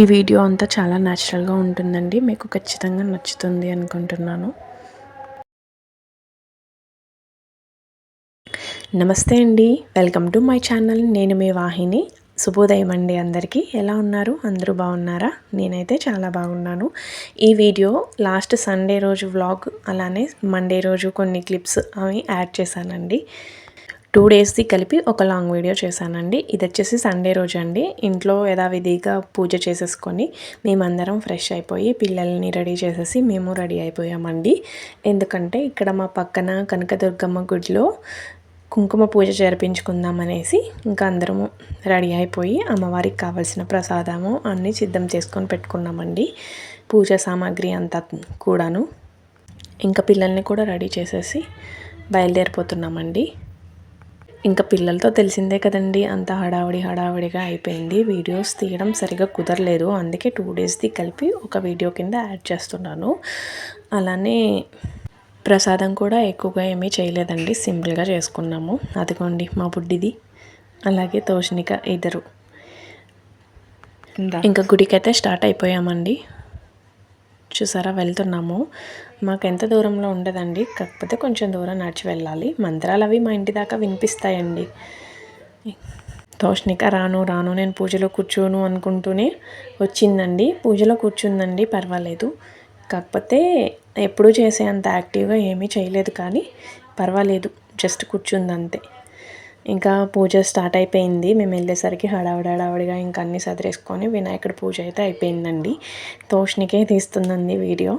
ఈ వీడియో అంతా చాలా న్యాచురల్గా ఉంటుందండి. మీకు ఖచ్చితంగా నచ్చుతుంది అనుకుంటున్నాను. నమస్తే అండి. వెల్కమ్ టు మై ఛానల్ నేను మీ వాహిని. శుభోదయం అండి అందరికీ. ఎలా ఉన్నారు? అందరూ బాగున్నారా? నేనైతే చాలా బాగున్నాను. ఈ వీడియో లాస్ట్ సండే రోజు వ్లాగ్ అలానే మండే రోజు కొన్ని క్లిప్స్ అవి యాడ్ చేశానండి. టూ డేస్ది కలిపి ఒక లాంగ్ వీడియో చేశానండి. ఇది వచ్చేసి సండే రోజు అండి ఇంట్లో యథావిధిగా పూజ చేసేసుకొని మేమందరం ఫ్రెష్ అయిపోయి పిల్లల్ని రెడీ చేసేసి మేము రెడీ అయిపోయామండి. ఎందుకంటే ఇక్కడ మా పక్కన కనకదుర్గమ్మ గుడిలో కుంకుమ పూజ జరిపించుకుందాం అనేసి ఇంకా అందరము రెడీ అయిపోయి అమ్మవారికి కావాల్సిన ప్రసాదము అన్నీ సిద్ధం చేసుకొని పెట్టుకున్నామండి. పూజ సామాగ్రి అంతా కూడాను. ఇంకా పిల్లల్ని కూడా రెడీ చేసేసి బయలుదేరిపోతున్నామండి. ఇంకా పిల్లలతో తెలిసిందే కదండి అంత హడావిడి హడావిడిగా అయిపోయింది. వీడియోస్ తీయడం సరిగా కుదరలేదు. అందుకే టూ డేస్ది కలిపి ఒక వీడియో కింద యాడ్ చేస్తున్నాను. అలానే ప్రసాదం కూడా ఎక్కువగా ఏమీ చేయలేదండి. సింపుల్గా చేసుకున్నాము. అదిగోండి మా బుడ్డిది. అలాగే తోషనిక ఇద్దరు. ఇంకా గుడికైతే స్టార్ట్ అయిపోయామండి. చూసారా? వెళ్తున్నాము. మాకు ఎంత దూరంలో ఉండదండి. కాకపోతే కొంచెం దూరం నడిచి వెళ్ళాలి. మంత్రాలు అవి మా ఇంటి దాకా వినిపిస్తాయండి. తోష్ణిక రాను రాను నేను పూజలో కూర్చోను అనుకుంటూనే వచ్చిందండి. పూజలో కూర్చుందండి పర్వాలేదు. కాకపోతే ఎప్పుడూ చేసే అంత యాక్టివ్గా ఏమీ చేయలేదు కానీ పర్వాలేదు. జస్ట్ కూర్చుంది అంతే. ఇంకా పూజ స్టార్ట్ అయిపోయింది. మేము వెళ్ళేసరికి హడావిడి హడావిడిగా ఇంకా అన్ని సదిరేసుకొని వినాయకుడి పూజ అయితే అయిపోయిందండి. తోష్నికే తీస్తుందండి వీడియో.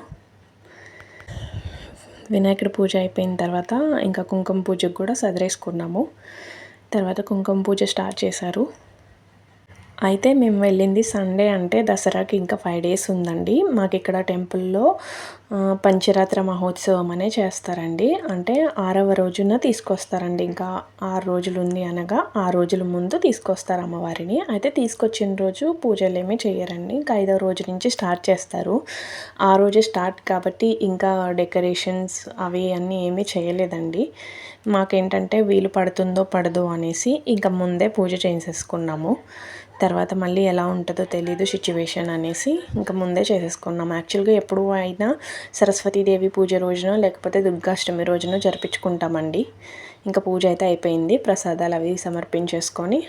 వినాయకుడి పూజ అయిపోయిన తర్వాత ఇంకా కుంకుమ పూజకు కూడా సదిరేసుకున్నాము. తర్వాత కుంకుమ పూజ స్టార్ట్ చేశారు. అయితే మేము వెళ్ళింది సండే అంటే దసరాకి ఇంకా ఫైవ్ డేస్ ఉందండి. మాకు ఇక్కడ టెంపుల్లో పంచరాత్ర మహోత్సవం అనే చేస్తారండి. అంటే ఆరవ రోజున తీసుకొస్తారండి. ఇంకా ఆరు రోజులు ఉంది అనగా ఆ రోజుల ముందు తీసుకొస్తారు అమ్మవారిని. అయితే తీసుకొచ్చిన రోజు పూజలు ఏమీ చేయరండి ఇంకా ఐదవ రోజు నుంచి స్టార్ట్ చేస్తారు. ఆ రోజే స్టార్ట్ కాబట్టి ఇంకా డెకరేషన్స్ అవి అన్నీ ఏమీ చేయలేదండి మాకేంటంటే వీలు పడుతుందో పడదో అనేసి ఇంకా ముందే పూజ చేసేసుకున్నాము తర్వాత మళ్ళీ ఎలా ఉంటుందో తెలీదు సిచ్యువేషన్ అనేసి ఇంకా ముందే చేసేసుకున్నాం. యాక్చువల్గా ఎప్పుడు అయినా సరస్వతీదేవి పూజ రోజున లేకపోతే దుర్గాష్టమి రోజున జరిపించుకుంటామండి. ఇంకా పూజ అయితే అయిపోయింది. ప్రసాదాలు అవి సమర్పించేసుకొని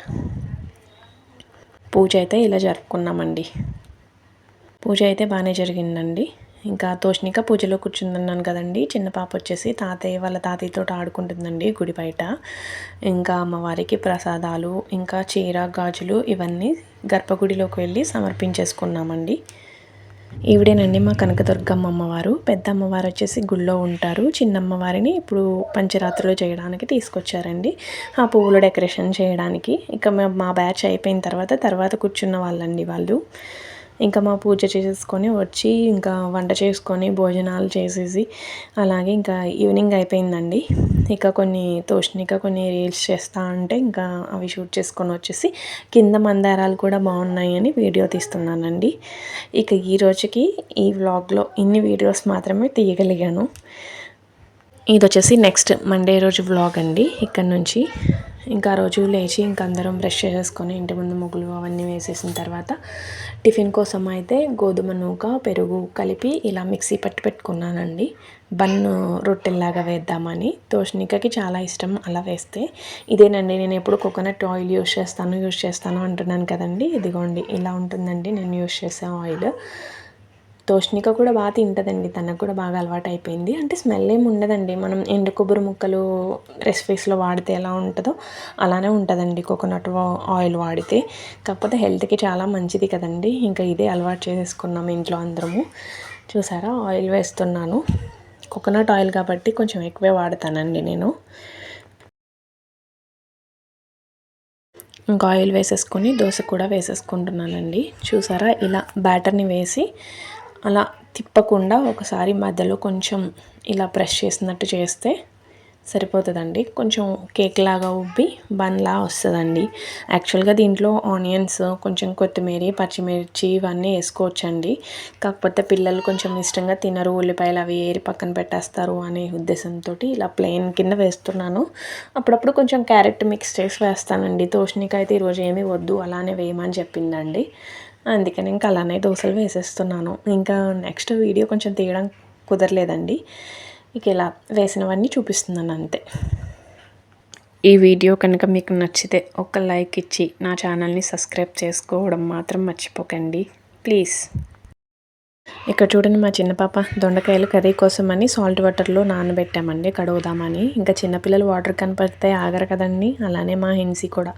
పూజ అయితే ఇలా జరుపుకున్నామండి. పూజ అయితే బాగానే జరిగిందండి. ఇంకా తోష్నిక పూజలో కూర్చుందన్నాను కదండి. చిన్న పాప వచ్చేసి తాతయ్య వాళ్ళ తాతయ్యతో ఆడుకుంటుందండి గుడి బయట. ఇంకా అమ్మవారికి ప్రసాదాలు ఇంకా చీర గాజులు ఇవన్నీ గర్భగుడిలోకి వెళ్ళి సమర్పించేసుకున్నామండి. ఈవిడేనండి మా కనకదుర్గమ్మ అమ్మవారు. పెద్ద అమ్మవారు వచ్చేసి గుళ్ళో ఉంటారు. చిన్న అమ్మవారిని ఇప్పుడు పంచరాత్రులు చేయడానికి తీసుకొచ్చారండి. ఆ పువ్వులు డెకరేషన్ చేయడానికి. ఇక మా బ్యాచ్ అయిపోయిన తర్వాత తర్వాత కూర్చున్న వాళ్ళండి వాళ్ళు. ఇంకా మా పూజ చేసేసుకొని వచ్చి ఇంకా వంట చేసుకొని భోజనాలు చేసేసి అలాగే ఇంకా ఈవినింగ్ అయిపోయిందండి. ఇక కొన్ని తోషనిక కొన్ని రీల్స్ చేస్తా అంటే ఇంకా అవి షూట్ చేసుకొని వచ్చేసి కింద మందారాలు కూడా బాగున్నాయని వీడియో తీస్తున్నానండి. ఇక ఈ రోజుకి ఈ వ్లాగ్లో ఇన్ని వీడియోస్ మాత్రమే తీయగలిగాను. ఇది వచ్చేసి నెక్స్ట్ మండే రోజు వ్లాగ్ అండి. ఇక్కడ నుంచి ఇంకా రోజు లేచి ఇంక అందరం బ్రష్ చేసేసుకొని ఇంటి ముందు ముగ్గులు అవన్నీ వేసేసిన తర్వాత టిఫిన్ కోసం అయితే గోధుమ నూక పెరుగు కలిపి ఇలా మిక్సీ పట్టి పెట్టుకున్నానండి. బన్ రొట్టెల్లాగా వేద్దామని. తోషనికకి చాలా ఇష్టం అలా వేస్తే. ఇదేనండి నేను ఎప్పుడు కోకోనట్ ఆయిల్ యూస్ చేస్తాను యూస్ చేస్తాను అంటున్నాను కదండి. ఇదిగోండి ఇలా ఉంటుందండి. నేను యూస్ చేసే ఆయిల్ తోష్ణిక కూడా బాగా తింటుందండి. తనకు కూడా బాగా అలవాటు అయిపోయింది అంటే స్మెల్ ఏమి ఉండదండి. మనం ఎండు కొబ్బరి ముక్కలు రెసిపీస్లో వాడితే ఎలా ఉంటుందో అలానే ఉంటుందండి. కోకోనట్ ఆయిల్ వాడితే. కాకపోతే హెల్త్కి చాలా మంచిది కదండి. ఇంకా ఇదే అలవాటు చేసేసుకున్నాం ఇంట్లో అందరము. చూసారా? ఆయిల్ వేస్తున్నాను. కోకోనట్ ఆయిల్ కాబట్టి కొంచెం ఎక్కువే వాడతానండి నేను. ఇంకా ఆయిల్ వేసేసుకొని దోశ కూడా వేసేసుకుంటున్నానండి. చూసారా? ఇలా బ్యాటర్ని వేసి అలా తిప్పకుండా ఒకసారి మధ్యలో కొంచెం ఇలా ప్రెస్ చేసినట్టు చేస్తే సరిపోతుందండి. కొంచెం కేక్ లాగా ఉబ్బి బన్లా వస్తుందండి. యాక్చువల్గా దీంట్లో ఆనియన్స్ కొంచెం కొత్తిమీర పచ్చిమిర్చి ఇవన్నీ వేసుకోవచ్చండి. కాకపోతే పిల్లలు కొంచెం ఇష్టంగా తినరు. ఉల్లిపాయలు అవి ఏరి పక్కన పెట్టేస్తారు అనే ఉద్దేశంతో ఇలా ప్లెయిన్ కింద వేస్తున్నాను. అప్పుడప్పుడు కొంచెం క్యారెట్ మిక్స్ చేసి వేస్తానండి. తోషనికైతే ఈరోజు ఏమీ వద్దు అలానే వేయమని చెప్పిందండి. అందుకని ఇంకా అలానే దోశలు వేసేస్తున్నాను. ఇంకా నెక్స్ట్ వీడియో కొంచెం తీయడం కుదరలేదండి. ఇక ఇలా వేసినవన్నీ చూపిస్తున్నాను అంతే. ఈ వీడియో కనుక మీకు నచ్చితే ఒక లైక్ ఇచ్చి నా ఛానల్ని సబ్స్క్రైబ్ చేసుకోవడం మాత్రం మర్చిపోకండి. ప్లీజ్. ఇక్కడ చూడండి మా చిన్న పాప దొండకాయలు కర్రీ కోసం అని సాల్ట్ వాటర్లో నానబెట్టామండి కడుగుదామని. ఇంకా చిన్నపిల్లలు వాటర్ కనపడితే ఆగరు కదండి అలానే మా హిన్సీ కూడా.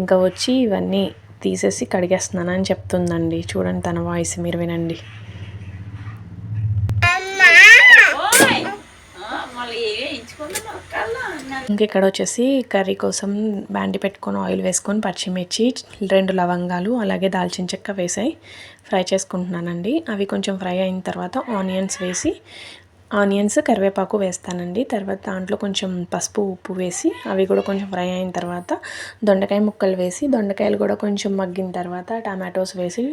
ఇంకా వచ్చి ఇవన్నీ తీసేసి కడిగేస్తున్నానని చెప్తుందండి. చూడండి తన వాయిస్ మీరు వినండి. ఇంక ఇక్కడ వచ్చేసి కర్రీ కోసం బ్యాండి పెట్టుకొని ఆయిల్ వేసుకొని పచ్చిమిర్చి రెండు లవంగాలు అలాగే దాల్చిన చెక్క వేసాయి. ఫ్రై చేసుకుంటున్నానండి. అవి కొంచెం ఫ్రై అయిన తర్వాత ఆనియన్స్ వేసి ఆనియన్స్ కరివేపాకు వేస్తానండి. తర్వాత దాంట్లో కొంచెం పసుపు ఉప్పు వేసి అవి కూడా కొంచెం ఫ్రై అయిన తర్వాత దొండకాయ ముక్కలు వేసి దొండకాయలు కూడా కొంచెం మగ్గిన తర్వాత టమాటోస్ వేసి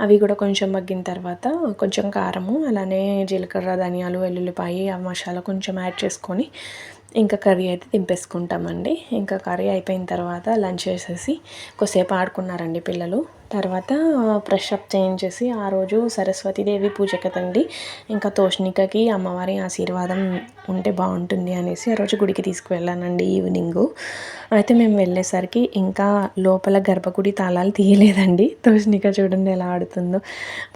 అవి కూడా కొంచెం మగ్గిన తర్వాత కొంచెం కారము అలానే జీలకర్ర ధనియాలు వెల్లుల్లిపాయి ఆ మసాలా కొంచెం యాడ్ చేసుకొని ఇంకా కర్రీ అయితే దింపేసుకుంటామండి. ఇంకా కర్రీ అయిపోయిన తర్వాత లంచ్ చేసేసి కొద్దిసేపు ఆడుకున్నారండి పిల్లలు. తర్వాత ఫ్రెష్ అప్ చేయించేసి ఆ రోజు సరస్వతీదేవి పూజ కదండి. ఇంకా తోషణికకి అమ్మవారి ఆశీర్వాదం ఉంటే బాగుంటుంది అనేసి ఆ రోజు గుడికి తీసుకువెళ్ళానండి ఈవినింగు. అయితే మేము వెళ్ళేసరికి ఇంకా లోపల గర్భగుడి తాళాలు తీయలేదండి. తోషినిక చూడండి ఎలా ఆడుతుందో.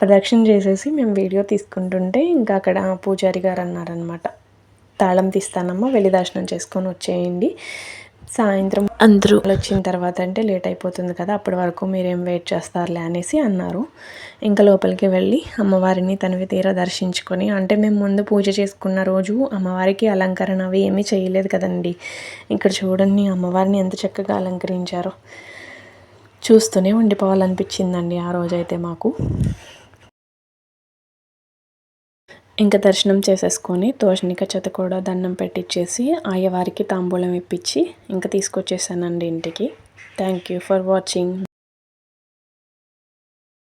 ప్రదక్షిణ చేసేసి మేము వీడియో తీసుకుంటుంటే ఇంకా అక్కడ పూజారి గారు అన్నారనమాట తాళం తీస్తానమ్మా వెళ్ళి దర్శనం చేసుకొని వచ్చేయండి. సాయంత్రం అందరూ. వచ్చిన తర్వాత అంటే లేట్ అయిపోతుంది కదా అప్పటి వరకు మీరేం వెయిట్ చేస్తారులే అనేసి అన్నారు. ఇంకా లోపలికి వెళ్ళి అమ్మవారిని తనవి తీరా దర్శించుకొని అంటే మేము ముందు పూజ చేసుకున్న రోజు అమ్మవారికి అలంకరణ అవి ఏమీ చేయలేదు కదండి. ఇక్కడ చూడండి అమ్మవారిని ఎంత చక్కగా అలంకరించారో. చూస్తూనే ఉండిపోవాలనిపించిందండి ఆ రోజైతే మాకు. ఇంకా దర్శనం చేసేసుకొని తోషణిక చేత కూడా దండం పెట్టించేసి అయ్యవారికి తాంబూలం ఇప్పించి ఇంకా తీసుకొచ్చేసానండి ఇంటికి. Thank you for watching